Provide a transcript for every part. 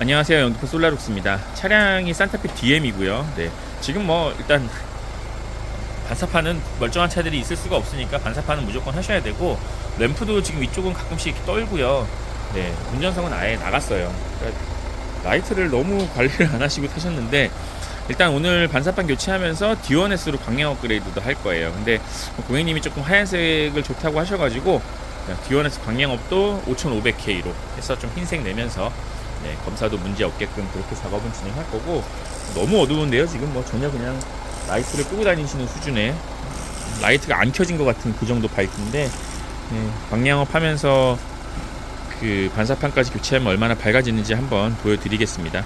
안녕하세요. 영등포 솔라룩스입니다. 차량이 산타페 DM이고요. 네. 지금 뭐 일단 반사판은 멀쩡한 차들이 있을 수가 없으니까 반사판은 무조건 하셔야 되고 램프도 지금 위쪽은 가끔씩 떨고요. 네. 운전석은 아예 나갔어요. 그러니까 라이트를 너무 관리를 안 하시고 타셨는데 일단 오늘 반사판 교체하면서 D1S로 광량 업그레이드도 할 거예요. 근데 고객님이 조금 하얀색을 좋다고 하셔가지고 D1S 광량업도 5500K로 해서 좀 흰색 내면서 네, 검사도 문제 없게끔 그렇게 작업은 진행할 거고 너무 어두운데요 지금 뭐 전혀 그냥 라이트를 끄고 다니시는 수준의 라이트가 안 켜진 것 같은 그 정도 밝기인데 네, 광량업 하면서 그 반사판까지 교체하면 얼마나 밝아지는지 한번 보여드리겠습니다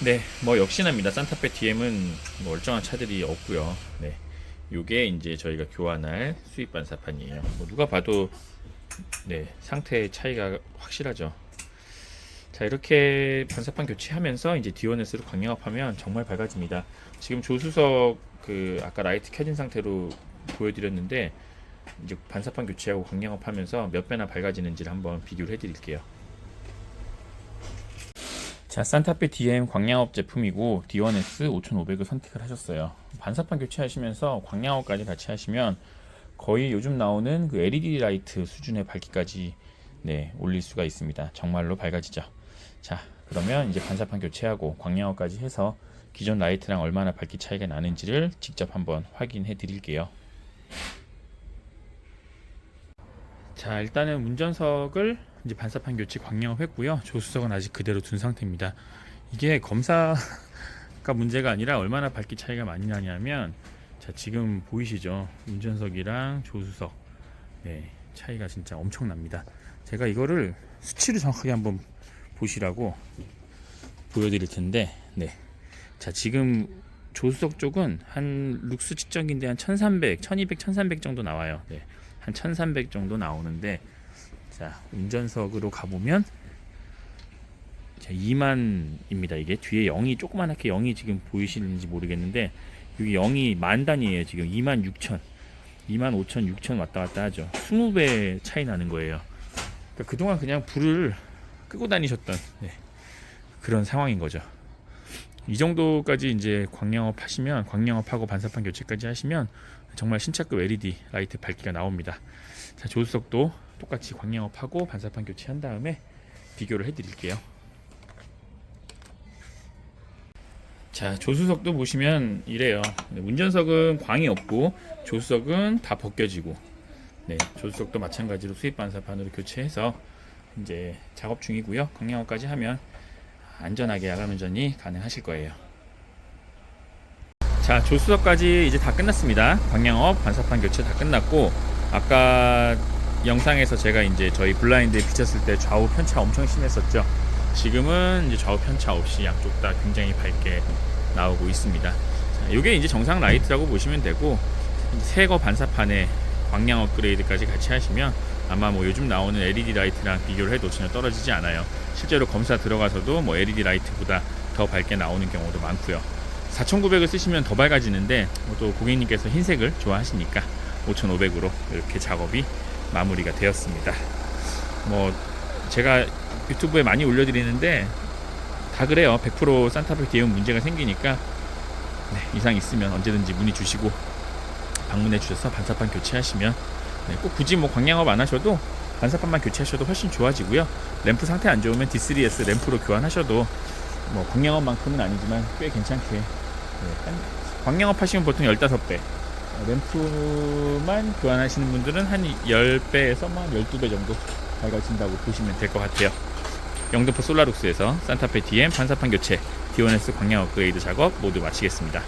네, 뭐 역시나입니다. 산타페 DM은 뭐 멀쩡한 차들이 없고요. 네, 요게 이제 저희가 교환할 수입 반사판이에요. 뭐 누가 봐도 네 상태 차이가 확실하죠. 자 이렇게 반사판 교체하면서 이제 D1S로 광량업하면 정말 밝아집니다. 지금 조수석 그 아까 라이트 켜진 상태로 보여드렸는데 이제 반사판 교체하고 광량업하면서 몇 배나 밝아지는지를 한번 비교를 해드릴게요. 자, 산타페 DM 광량업 제품이고 D1S 5500을 선택을 하셨어요. 반사판 교체하시면서 광량업까지 같이 하시면 거의 요즘 나오는 그 LED 라이트 수준의 밝기까지 네, 올릴 수가 있습니다. 정말로 밝아지죠. 자, 그러면 이제 반사판 교체하고 광량업까지 해서 기존 라이트랑 얼마나 밝기 차이가 나는지를 직접 한번 확인해 드릴게요. 자, 일단은 운전석을 이제 반사판 교체 광량업 했고요. 조수석은 아직 그대로 둔 상태입니다. 이게 검사가 문제가 아니라 얼마나 밝기 차이가 많이 나냐면 자, 지금 보이시죠? 운전석이랑 조수석. 네, 차이가 진짜 엄청납니다. 제가 이거를 수치를 정확하게 한번 보시라고 보여드릴 텐데, 네. 자, 지금 조수석 쪽은 한 룩스 측정기인데 한 1300, 1200, 1300 정도 나와요. 네. 한 1300 정도 나오는데, 자, 운전석으로 가보면, 자, 2만입니다. 이게 뒤에 0이 조그만하게 0이 지금 보이시는지 모르겠는데, 여기 0이 만 단위예요. 지금 2만 6천, 2만 5천, 6천 왔다 갔다 하죠. 20배 차이 나는 거예요. 그러니까 그동안 그냥 불을 끄고 다니셨던 네, 그런 상황인 거죠. 이 정도까지 이제 광량업 하시면 광량업하고 반사판 교체까지 하시면 정말 신차급 LED 라이트 밝기가 나옵니다. 자, 조수석도 똑같이 광량업하고 반사판 교체한 다음에 비교를 해드릴게요. 자, 조수석도 보시면 이래요. 네, 운전석은 광이 없고 조수석은 다 벗겨지고 네, 조수석도 마찬가지로 수입 반사판으로 교체해서 이제 작업 중이고요. 광량업까지 하면 안전하게 야간 운전이 가능하실 거예요. 자, 조수석까지 이제 다 끝났습니다. 광량업, 반사판 교체 다 끝났고 아까 영상에서 제가 이제 저희 블라인드에 비쳤을 때 좌우 편차 엄청 심했었죠. 지금은 이제 좌우 편차 없이 양쪽 다 굉장히 밝게 나오고 있습니다. 자, 이게 이제 정상 라이트라고 보시면 되고 새거 반사판에 광량 업그레이드까지 같이 하시면 아마 뭐 요즘 나오는 LED 라이트랑 비교를 해도 전혀 떨어지지 않아요. 실제로 검사 들어가서도 뭐 LED 라이트보다 더 밝게 나오는 경우도 많고요. 4900을 쓰시면 더 밝아지는데 또 고객님께서 흰색을 좋아하시니까 5500으로 이렇게 작업이 마무리가 되었습니다. 뭐 제가 유튜브에 많이 올려드리는데 다 그래요. 100% 산타페 DM 문제가 생기니까 네, 이상 있으면 언제든지 문의 주시고 방문해 주셔서 반사판 교체하시면 네, 꼭 굳이 뭐 광량업 안 하셔도 반사판만 교체하셔도 훨씬 좋아지고요. 램프 상태 안 좋으면 D3S 램프로 교환하셔도 뭐 광량업만큼은 아니지만 꽤 괜찮게 네, 한 광량업 하시면 보통 15배 램프만 교환하시는 분들은 한 10배에서 뭐 12배 정도 밝아진다고 보시면 될 것 같아요. 영등포 솔라룩스에서 산타페 DM 반사판 교체, D1S 광량 업그레이드 작업 모두 마치겠습니다.